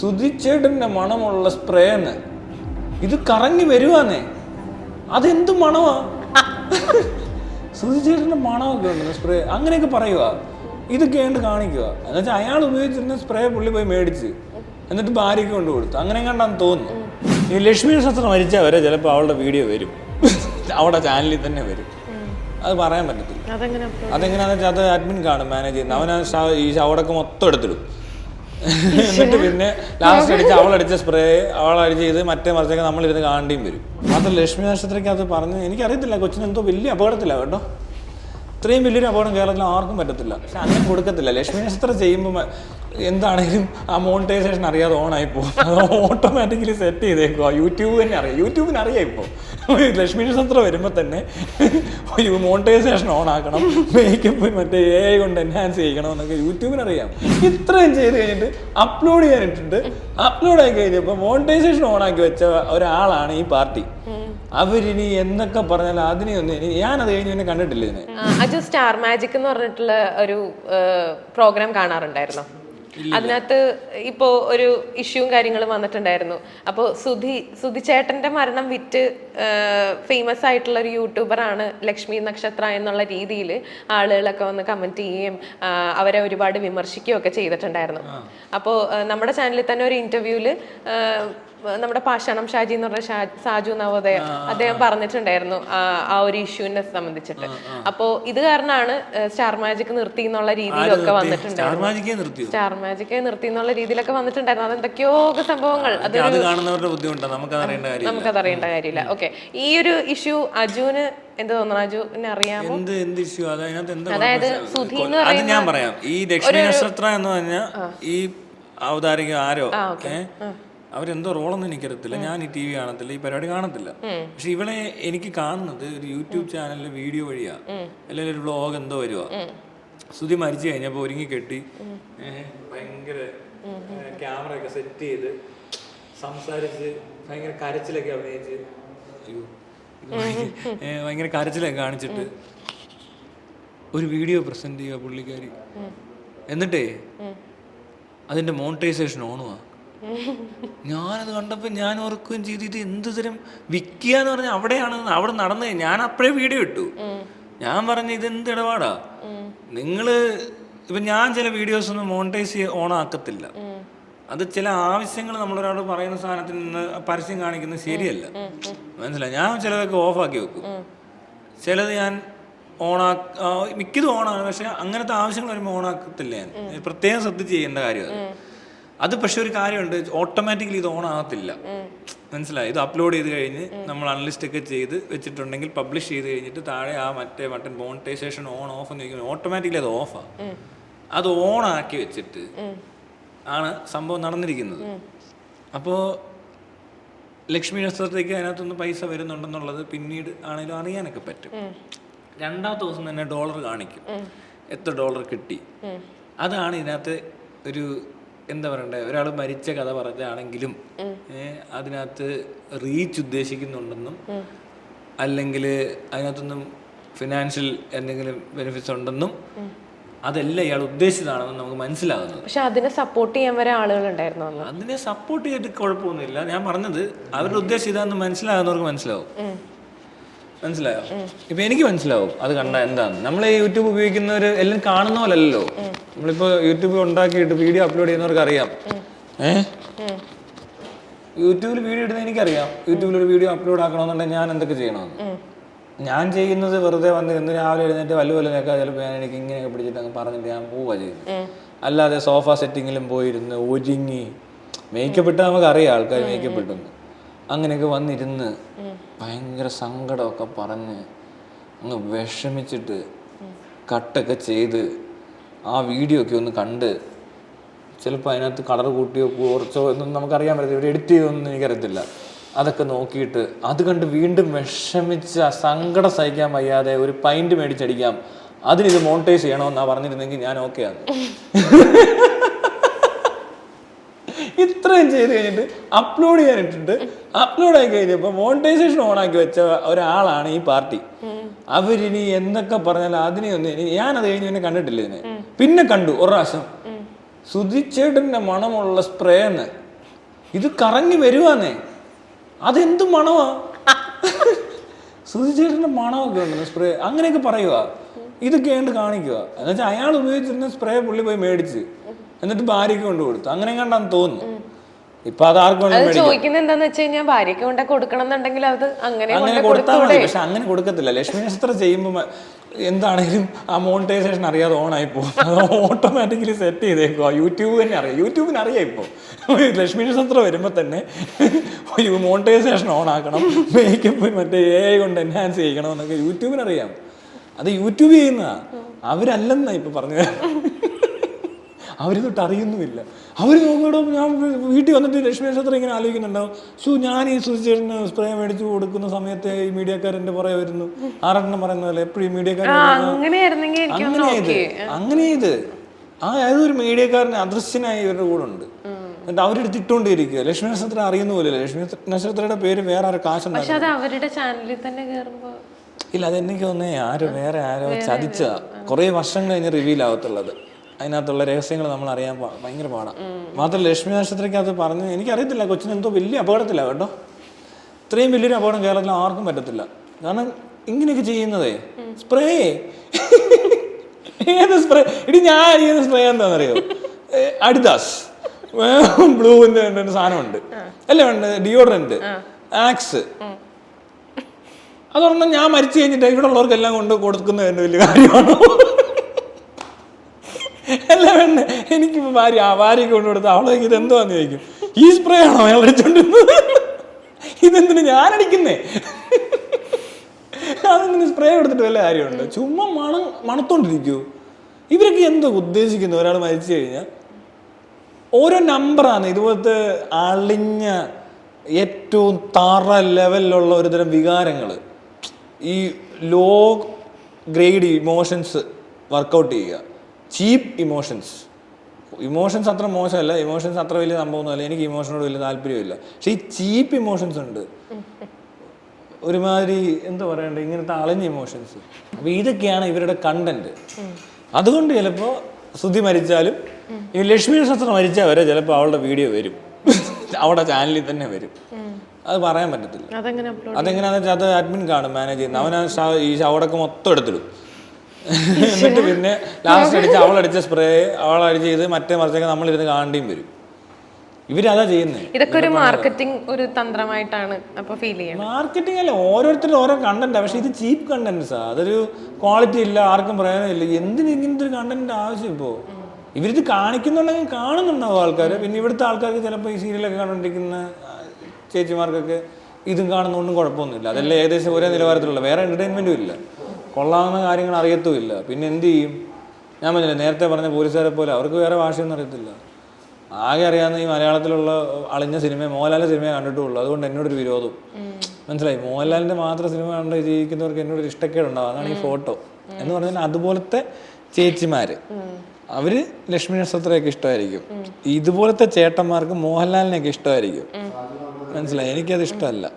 സുധിച്ചേട്ടന്റെ മണമുള്ള സ്പ്രേന്ന്. ഇത് കറങ്ങി വരുവാന്നേ. അതെന്ത് മണമാ? സുധിച്ചേട്ടന്റെ മണമൊക്കെ ഉണ്ട് സ്പ്രേ. അങ്ങനെയൊക്കെ പറയുക ഇതൊക്കെ കേണ്ട് കാണിക്കുക എന്നുവെച്ചാൽ അയാൾ ഉപയോഗിച്ചിരുന്ന സ്പ്രേ പുള്ളി പോയി മേടിച്ച് എന്നിട്ട് ഭാര്യയ്ക്ക് കൊണ്ട് കൊടുത്തു അങ്ങനെ കണ്ടാന്ന് തോന്നുന്നു. ഈ ലക്ഷ്മി നക്ഷത്രം മരിച്ചാൽ വരെ ചിലപ്പോൾ അവളുടെ വീഡിയോ വരും. അവളുടെ ചാനലിൽ തന്നെ വരും. അത് പറയാൻ പറ്റത്തില്ല. അതെങ്ങനെ അതെങ്ങനെയാണെന്ന് വെച്ചാൽ അത് അഡ്മിൻ കാണും മാനേജ് ചെയ്യുന്നത് അവൻ ഈ ഷവടൊക്കെ മൊത്തം എടുത്തിടും. എന്നിട്ട് പിന്നെ ലാസ്റ്റ് അടിച്ച് അവളടിച്ച സ്പ്രേ അവളടിച്ച് ചെയ്ത് മറ്റേ മറിച്ചൊക്കെ നമ്മളിരുന്ന് കാണേണ്ടിയും വരും. മാത്രം ലക്ഷ്മി നക്ഷത്രയ്ക്ക് അത് പറഞ്ഞ് എനിക്കറിയത്തില്ല കൊച്ചിന് എന്തോ വലിയ അപകടത്തില്ല കേട്ടോ. ഇത്രയും വലിയൊരു അപകടം കേരളത്തിൽ ആർക്കും പറ്റത്തില്ല. പക്ഷെ അങ്ങനെ കൊടുക്കത്തില്ല. ലക്ഷ്മി നക്ഷത്രം ചെയ്യുമ്പോൾ എന്താണെങ്കിലും ആ മോണിറ്റൈസേഷൻ അറിയാതെ ഓണായി പോകും. അത് ഓട്ടോമാറ്റിക്കലി സെറ്റ് ചെയ്തേക്കുക യൂട്യൂബ് തന്നെ അറിയാം. യൂട്യൂബിന് അറിയാം ഇപ്പോൾ ലക്ഷ്മി നക്ഷത്രം വരുമ്പോൾ തന്നെ മോണിറ്റൈസേഷൻ ഓൺ ആക്കണം. മേക്കപ്പ് മറ്റേ എ ഐ കൊണ്ട് എൻഹാൻസ് ചെയ്യണം എന്നൊക്കെ യൂട്യൂബിന് അറിയാം. ഇത്രയും ചെയ്ത് കഴിഞ്ഞിട്ട് അപ്ലോഡ് ചെയ്യാനിട്ടുണ്ട്. അപ്ലോഡ് ആയി കഴിഞ്ഞപ്പോൾ മോണിറ്റൈസേഷൻ ഓൺ ആക്കി വെച്ച ഒരാളാണ് ഈ പാർട്ടി അവരിനി എന്തൊക്കെ അതിനെ ഒന്നും ഞാൻ അത് കഴിഞ്ഞ് പിന്നെ കണ്ടിട്ടില്ല ഇതിനെ. അജു സ്റ്റാർ മാജിക് എന്ന് പറഞ്ഞിട്ടുള്ള ഒരു പ്രോഗ്രാം കാണാറുണ്ടായിരുന്നു. അതിനകത്ത് ഇപ്പോ ഒരു ഇഷ്യൂവും കാര്യങ്ങളും വന്നിട്ടുണ്ടായിരുന്നു. അപ്പോൾ സുധി സുധി ചേട്ടന്റെ മരണം വിറ്റ് ഫേമസ് ആയിട്ടുള്ള ഒരു യൂട്യൂബർ ആണ് ലക്ഷ്മി നക്ഷത്ര എന്നുള്ള രീതിയിൽ ആളുകളൊക്കെ വന്ന് കമന്റ് ചെയ്യുകയും അവരെ ഒരുപാട് വിമർശിക്കുകയും ഒക്കെ ചെയ്തിട്ടുണ്ടായിരുന്നു. അപ്പോൾ നമ്മുടെ ചാനലിൽ തന്നെ ഒരു ഇന്റർവ്യൂവിൽ നമ്മുടെ പാഷാണം ഷാജി എന്ന് പറഞ്ഞ സാജു നവോദയ അദ്ദേഹം പറഞ്ഞിട്ടുണ്ടായിരുന്നു ആ ഒരു ഇഷ്യൂവിനെ സംബന്ധിച്ചിട്ട്. അപ്പോ ഇത് കാരണമാണ് സ്റ്റാർ മാജിക് നിർത്തി എന്നുള്ള രീതിയിലൊക്കെ വന്നിട്ടുണ്ട് സ്റ്റാർ മാജിക് നിർത്തി എന്നുള്ള രീതിയിലൊക്കെ വന്നിട്ടുണ്ടായിരുന്നു. അതെന്തൊക്കെയോ ഒക്കെ സംഭവങ്ങൾ. നമുക്കത് അറിയേണ്ട കാര്യമില്ല. ഓക്കെ. ഈ ഒരു ഇഷ്യൂ അജുവിന് എന്ത് തോന്നുന്നു അജുവിനെ അറിയാമോ? എന്ത് എന്ത് ഇഷ്യൂ? അതായത്? സുധി എന്ന് ഞാൻ പറയാം. ഈ ദക്ഷിണ നക്ഷത്ര എന്ന് പറഞ്ഞ ഈ അവതാരിക ആരോ? ഏ? അവരെന്തോ റോളൊന്നും എനിക്കറിയത്തില്ല. ഞാൻ ഈ ടി വി കാണത്തില്ല ഈ പരിപാടി കാണത്തില്ല. പക്ഷെ ഇവളെ എനിക്ക് കാണുന്നത് ഒരു യൂട്യൂബ് ചാനലിലെ വീഡിയോ വഴിയാ. അല്ലെങ്കിൽ ഒരു ബ്ലോഗ് എന്തോ വരുവാ. സ്തുതി മരിച്ചു കഴിഞ്ഞപ്പോൾ ഒരുങ്ങി കെട്ടി. ഭയങ്കര ക്യാമറ ഒക്കെ സെറ്റ് ചെയ്ത് സംസാരിച്ച് ഭയങ്കര കരച്ചിലൊക്കെ അഭിനയിച്ച്. ഭയങ്കര കരച്ചിലൊക്കെ കാണിച്ചിട്ട് ഒരു വീഡിയോ പ്രസന്റ് ചെയ്യുക പുള്ളിക്കാരി. എന്നിട്ടേ അതിന്റെ മോണിറ്റൈസേഷൻ ഓണുവാ ഞാനത് കണ്ടപ്പോൾ ഞാൻ ഓർക്കുകയും ചെയ്തിട്ട് എന്ത് തരം വിൽക്കുക എന്ന് പറഞ്ഞാൽ അവിടെയാണ് അവിടെ നടന്നത് ഞാൻ അപ്പോഴേ വീഡിയോ ഇട്ടു. ഞാൻ പറഞ്ഞ ഇത് എന്ത് ഇടപാടാ? നിങ്ങൾ ഇപ്പൊ ഞാൻ ചില വീഡിയോസ് ഒന്നും മോണിറ്റൈസ് ഓൺ ആക്കത്തില്ല. അത് ചില ആവശ്യങ്ങൾ നമ്മളൊരാളോട് പറയുന്ന സാധനത്തിൽ നിന്ന് പരസ്യം കാണിക്കുന്നത് ശരിയല്ല. മനസ്സിലായി? ഞാൻ ചിലതൊക്കെ ഓഫാക്കി വെക്കും. ചിലത് ഞാൻ ഓണാ മിക്കതും ഓണാണ് പക്ഷെ അങ്ങനത്തെ ആവശ്യങ്ങൾ വരുമ്പോൾ ഓണാക്കത്തില്ല ഞാൻ. പ്രത്യേകം ശ്രദ്ധിച്ച് ചെയ്യേണ്ട കാര്യം അത് പക്ഷെ ഒരു കാര്യമുണ്ട് ഓട്ടോമാറ്റിക്കലി ഇത് ഓൺ ആകത്തില്ല. മനസ്സിലായി? ഇത് അപ്ലോഡ് ചെയ്ത് കഴിഞ്ഞ് നമ്മൾ അൺലിസ്റ്റ് ഒക്കെ ചെയ്ത് വെച്ചിട്ടുണ്ടെങ്കിൽ പബ്ലിഷ് ചെയ്ത് കഴിഞ്ഞിട്ട് താഴെ ആ മറ്റേ ബട്ടൺ മോണിറ്റൈസേഷൻ ഓൺ ഓഫ് എന്ന് ചോദിക്കുന്നത് ഓട്ടോമാറ്റിക്കലി അത് ഓഫാണ് അത് ഓൺ ആക്കി വെച്ചിട്ട് ആണ് സംഭവം നടന്നിരിക്കുന്നത്. അപ്പോൾ ലക്ഷ്മി നക്ഷത്രത്തേക്ക് അതിനകത്തുനിന്ന് പൈസ വരുന്നുണ്ടെന്നുള്ളത് പിന്നീട് ആണെങ്കിലും അറിയാനൊക്കെ പറ്റും. രണ്ടാമത്തെ ദിവസം തന്നെ ഡോളർ കാണിക്കും. എത്ര ഡോളർ കിട്ടി? അതാണ് ഇതിനകത്ത് ഒരു എന്താ പറയണ്ടേ ഒരാൾ മരിച്ച കഥ പറഞ്ഞാണെങ്കിലും അതിനകത്ത് റീച്ച് ഉദ്ദേശിക്കുന്നുണ്ടെന്നും അല്ലെങ്കിൽ അതിനകത്തൊന്നും ഫിനാൻഷ്യൽ എന്തെങ്കിലും ബെനിഫിറ്റ്സ് ഉണ്ടെന്നും അതല്ല ഇയാൾ ഉദ്ദേശിച്ചതാണെന്ന് നമുക്ക് മനസ്സിലാകുന്നു പക്ഷെ അതിനെ സപ്പോർട്ട് ചെയ്യാൻ വരെ ആളുകൾ ഉണ്ടായിരുന്നു അതിനെ സപ്പോർട്ട് ചെയ്തിട്ട് കുഴപ്പമൊന്നുമില്ല. ഞാൻ പറഞ്ഞത് അവരുടെ ഉദ്ദേശം ഇതാണെന്ന് മനസ്സിലാകുന്നവർക്ക് മനസ്സിലാവും. മനസ്സിലായോ? ഇപ്പൊ എനിക്ക് മനസ്സിലാവും. അത് കണ്ട എന്താണ്? നമ്മൾ ഈ യൂട്യൂബ് ഉപയോഗിക്കുന്നവർ എല്ലാം കാണുന്ന അല്ലല്ലോ നമ്മളിപ്പോ യൂട്യൂബ് ഉണ്ടാക്കിയിട്ട് വീഡിയോ അപ്ലോഡ് ചെയ്യുന്നവർക്ക് അറിയാം ഏ? യൂട്യൂബിൽ വീഡിയോ ഇടുന്ന എനിക്കറിയാം. യൂട്യൂബിൽ ഒരു വീഡിയോ അപ്ലോഡ് ആക്കണമെന്നുണ്ടെങ്കിൽ ഞാൻ എന്തൊക്കെ ചെയ്യണമെന്ന്. ഞാൻ ചെയ്യുന്നത് വെറുതെ വന്ന് ഇന്ന് രാവിലെ എഴുന്നേറ്റ് വല്ല വല്ലതൊക്കെ ചിലപ്പോൾ ഞാൻ എനിക്ക് ഇങ്ങനെയൊക്കെ പിടിച്ചിട്ട് അങ്ങ് പറഞ്ഞിട്ട് ഞാൻ പോവുക ചെയ്യുന്നത് അല്ലാതെ സോഫ സെറ്റിങ്ങിലും പോയിരുന്ന് ഒരുങ്ങി മേക്കപ്പ് ഇട്ടാൽ നമുക്ക് അറിയാം ആൾക്കാർ മേക്കപ്പ് ഇട്ടെന്ന് അങ്ങനെയൊക്കെ വന്നിരുന്ന് ഭയങ്കര സങ്കടമൊക്കെ പറഞ്ഞ് അങ്ങ് വിഷമിച്ചിട്ട് കട്ടൊക്കെ ചെയ്ത് ആ വീഡിയോ ഒക്കെ ഒന്ന് കണ്ട് ചിലപ്പോൾ അതിനകത്ത് കളർ കൂട്ടിയോ കുറച്ചോ എന്നൊന്നും നമുക്കറിയാൻ പറ്റില്ല ഇവിടെ എഡിറ്റ് ചെയ്തൊന്നും എനിക്കറിയത്തില്ല. അതൊക്കെ നോക്കിയിട്ട് അത് കണ്ട് വീണ്ടും വിഷമിച്ച് ആ സങ്കടം സഹിക്കാൻ വയ്യാതെ ഒരു പൈന്റ് മേടിച്ചടിക്കാം. അതിനിത് മോണിറ്റൈസ് ചെയ്യണമെന്നാണ് പറഞ്ഞിരുന്നെങ്കിൽ ഞാൻ ഓക്കെയാണ് ഇത്രയും ചെയ്ത് കഴിഞ്ഞിട്ട് അപ്ലോഡ് ചെയ്യാനിട്ടുണ്ട്. അപ്ലോഡ് ആയി കഴിഞ്ഞപ്പോൾ മോണിറ്റൈസേഷൻ ഓൺ ആക്കി വെച്ച ഒരാളാണ് ഈ പാർട്ടി. അവരിനി എന്തൊക്കെ പറഞ്ഞാലും അതിനെയൊന്നും ഞാൻ അത് കഴിഞ്ഞ് പിന്നെ കണ്ടിട്ടില്ല ഇതിനെ. പിന്നെ കണ്ടു ഒരു പ്രാവശ്യം. സുധിച്ചേട്ടന്റെ മണമുള്ള സ്പ്രേ എന്ന്. ഇത് കറങ്ങി വരുവാന്നേ. അതെന്ത് മണമാ? സുധിച്ചേട്ടന്റെ മണമൊക്കെ ഉണ്ടെന്ന് സ്പ്രേ അങ്ങനെയൊക്കെ പറയുക ഇതൊക്കെ ആയിട്ട് കാണിക്കുക എന്നുവെച്ചാൽ അയാൾ ഉപയോഗിച്ചിരുന്ന സ്പ്രേ പുള്ളി പോയി മേടിച്ച്. എന്നിട്ട് ഭാര്യയ്ക്ക് കൊണ്ടുകൊടുത്തു. അങ്ങനെ കണ്ടാന്ന് തോന്നുന്നു. ഇപ്പൊ അത് ആർക്കും ചോദിക്കുന്നത് എന്താന്ന് വെച്ച് കഴിഞ്ഞാൽ ഭാര്യയ്ക്ക് കൊണ്ട് കൊടുക്കണം എന്നുണ്ടെങ്കിൽ അത് അങ്ങനെ അങ്ങനെ കൊടുത്താൽ മതി പക്ഷെ അങ്ങനെ കൊടുക്കത്തില്ല. ലക്ഷ്മി നക്ഷത്രം ചെയ്യുമ്പോൾ എന്താണെങ്കിലും ആ മോണിറ്റൈസേഷൻ അറിയാതെ ഓൺ ആയി പോകും. അത് ഓട്ടോമാറ്റിക്കലി സെറ്റ് ചെയ്തേക്കുക യൂട്യൂബ് തന്നെ അറിയാം. യൂട്യൂബിന് അറിയാം ഇപ്പോൾ ലക്ഷ്മി നക്ഷത്രം വരുമ്പോൾ തന്നെ മോണിറ്റൈസേഷൻ ഓൺ ആക്കണം. മേക്കപ്പ് മറ്റേ എ ഐ കൊണ്ട് എൻഹാൻസ് ചെയ്യണം എന്നൊക്കെ യൂട്യൂബിന് അറിയാം. അത് യൂട്യൂബ് ചെയ്യുന്നതാ. അവരല്ലെന്നാ ഇപ്പൊ പറഞ്ഞു അവർ തൊട്ട് അറിയുന്നുമില്ല. അവർ നോക്കിയോ ഞാൻ വീട്ടിൽ വന്നിട്ട് ലക്ഷ്മി നക്ഷത്രം ഇങ്ങനെ ആലോചിക്കുന്നുണ്ടാവും ഷൂ ഞാൻ ഈ സുചേട്ടന് സ്പ്രേ മേടിച്ചു കൊടുക്കുന്ന സമയത്തെ ഈ മീഡിയക്കാരന്റെ പുറകെ വരുന്നു. ആറെണ്ണം പറയുന്ന പോലെ എപ്പോഴും ഈ മീഡിയക്കാരൻ അങ്ങനെ ഇത്. അങ്ങനെ ഇത്. ആ ഏതൊരു മീഡിയക്കാരൻ അദൃശ്യനായി ഇവരുടെ കൂടെ ഉണ്ട്. എന്നിട്ട് അവരെടുത്ത് ഇട്ടുകൊണ്ടിരിക്കുക ലക്ഷ്മി നക്ഷത്രം അറിയുന്ന പോലെ ലക്ഷ്മി നക്ഷത്രയുടെ പേര് വേറെ ആരും കാശുണ്ടാകും അത് അവരുടെ ചാനലിൽ തന്നെ ഇല്ല അതെനിക്ക് തോന്നേ ആരോ വേറെ ആരോ ചതിച്ച കുറേ വർഷം കഴിഞ്ഞ് റിവീൽ ആവത്തുള്ളത്. അതിനകത്തുള്ള രഹസ്യങ്ങൾ നമ്മൾ അറിയാൻ ഭയങ്കര പാടാണ് മാത്രമല്ല ലക്ഷ്മി ആശുപത്രിക്ക് അത് പറഞ്ഞ് എനിക്കറിയത്തില്ല കൊച്ചിന് എന്തോ വലിയ അപകടത്തില്ല കേട്ടോ. ഇത്രയും വലിയൊരു അപകടം കേരളത്തിൽ ആർക്കും പറ്റത്തില്ല. കാരണം ഇങ്ങനെയൊക്കെ ചെയ്യുന്നതേ സ്പ്രേ ഏത് സ്പ്രേ ഇടി ഞാൻ ചെയ്യുന്ന സ്പ്രേ എന്താണെന്നറിയോ? അഡിദാസ് ബ്ലൂവിന്റെ ഒരു സാധനമുണ്ട്. അല്ലേ ഉണ്ട് ഡിയോഡറന്റ് ആക്സ്. അതൊരെണ്ണം ഞാൻ മരിച്ചു കഴിഞ്ഞിട്ട് ഇവിടെ ഉള്ളവർക്കെല്ലാം കൊണ്ട് കൊടുക്കുന്നതിന്റെ വലിയ കാര്യമാണോ? അല്ല വേണ്ട എനിക്കിപ്പോ ഭാര്യ ആ ഭാര്യയ്ക്ക് കൊണ്ടു കൊടുത്ത എന്തുവാന്ന് ചോദിക്കും. ഈ സ്പ്രേ ആണോ അയാൾ അടിച്ചോണ്ടിരുന്നത്? ഇതെന്തിനു ഞാൻ അടിക്കുന്നേ? സ്പ്രേ കൊടുത്തിട്ട് വല്ല കാര്യമുണ്ട്? ചുമ്മാ മണം മണത്തോണ്ടിരിക്കൂ. ഇവരൊക്കെ എന്തോ ഉദ്ദേശിക്കുന്നു? ഒരാൾ മരിച്ചു കഴിഞ്ഞാൽ ഓരോ നമ്പറാണ് ഇതുപോലത്തെ അളിഞ്ഞ ഏറ്റവും തറ ലെവലിലുള്ള ഒരുതരം വികാരങ്ങൾ ഈ ലോ ഗ്രേഡ് ഇമോഷൻസ് വർക്കൗട്ട് ചെയ്യുക. ചീപ്പ് ഇമോഷൻസ്. ഇമോഷൻസ് അത്ര മോശമല്ല. ഇമോഷൻസ് അത്ര വലിയ സംഭവമൊന്നുമല്ല എനിക്ക് ഇമോഷനോട് വലിയ താല്പര്യമില്ല പക്ഷെ ഈ ചീപ്പ് ഇമോഷൻസ് ഉണ്ട്. ഒരുമാതിരി എന്താ പറയണ്ട? ഇങ്ങനത്തെ അളഞ്ഞ ഇമോഷൻസ്. അപ്പൊ ഇതൊക്കെയാണ് ഇവരുടെ കണ്ടന്റ് അതുകൊണ്ട് ചിലപ്പോ ശ്രുതി മരിച്ചാലും ഈ ലക്ഷ്മി നക്ഷത്രം മരിച്ചാൽ വരെ ചിലപ്പോൾ അവളുടെ വീഡിയോ വരും. അവളുടെ ചാനലിൽ തന്നെ വരും. അത് പറയാൻ പറ്റത്തില്ല. അതെങ്ങനെയാണെന്ന് വെച്ചാൽ അത് അഡ്മിൻ കാണും മാനേജ് ചെയ്യുന്നത് അവൻ ആ ഷവടൊക്കെ മൊത്തം എടുത്തിടും. എന്നിട്ട് പിന്നെ ലാസ്റ്റ് അടിച്ച് അവളടിച്ച സ്പ്രേ അവളടിച്ച് ചെയ്ത് മറ്റേ മറിച്ചൊക്കെ നമ്മളിരുന്ന് കാണേണ്ടിയും വരും. ഇവരതാ ചെയ്യുന്നത് ഇതൊക്കെ ഒരു മാർക്കറ്റിംഗ് ഒരു തന്ത്രമായിട്ടാണ് അപ്പൊ ഫീൽ ചെയ്യുന്നത് മാർക്കറ്റിംഗ് അല്ല ഓരോരുത്തരും ഓരോ കണ്ടന്റ് പക്ഷെ ഇത് ചീപ്പ് കണ്ടന്റ്സാ അതൊരു ക്വാളിറ്റി ഇല്ല ആർക്കും പ്രയോജനമില്ല എന്തിന് ഇങ്ങനത്തെ ഒരു കണ്ടന്റ് ആവശ്യം ഇപ്പോ? ഇവരിത് കാണിക്കുന്നുണ്ടെങ്കിൽ കാണുന്നുണ്ടാവും ആൾക്കാര്. പിന്നെ ഇവിടുത്തെ ആൾക്കാർക്ക് ചിലപ്പോ ഈ സീരിയലൊക്കെ കണ്ടുകൊണ്ടിരിക്കുന്ന ചേച്ചിമാർക്കൊക്കെ ഇതും കാണുന്നതുകൊണ്ടും കുഴപ്പമൊന്നുമില്ല. അതെല്ലാം ഏകദേശം ഒരേ നിലവാരത്തിലുള്ള വേറെ എന്റർടൈൻമെന്റും ഇല്ല. കൊള്ളാവുന്ന കാര്യങ്ങൾ അറിയത്തുമില്ല. പിന്നെ എന്ത് ചെയ്യും? ഞാൻ പറഞ്ഞില്ല നേരത്തെ പറഞ്ഞ പോലീസുകാരെ പോലെ അവർക്ക് വേറെ ഭാഷയൊന്നും അറിയത്തില്ല. ആകെ അറിയാവുന്ന ഈ മലയാളത്തിലുള്ള അളിഞ്ഞ സിനിമ മോഹൻലാലിന്റെ സിനിമയെ കണ്ടിട്ടുള്ളൂ. അതുകൊണ്ട് എന്നോടൊരു വിരോധം. മനസ്സിലായി? മോഹൻലാലിന്റെ മാത്രം സിനിമ കണ്ട് ജീവിക്കുന്നവർക്ക് എന്നോടൊരു ഇഷ്ടക്കേടുണ്ടാവും അതാണ് ഈ ഫോട്ടോ. എന്ന് പറഞ്ഞാൽ അതുപോലത്തെ ചേച്ചിമാര്. അവർ ലക്ഷ്മി നക്ഷത്രയൊക്കെ ഇഷ്ടമായിരിക്കും. ഇതുപോലത്തെ ചേട്ടന്മാർക്ക് മോഹൻലാലിനെയൊക്കെ ഇഷ്ടമായിരിക്കും. മനസ്സിലായി? എനിക്കത് ഇഷ്ടമല്ല.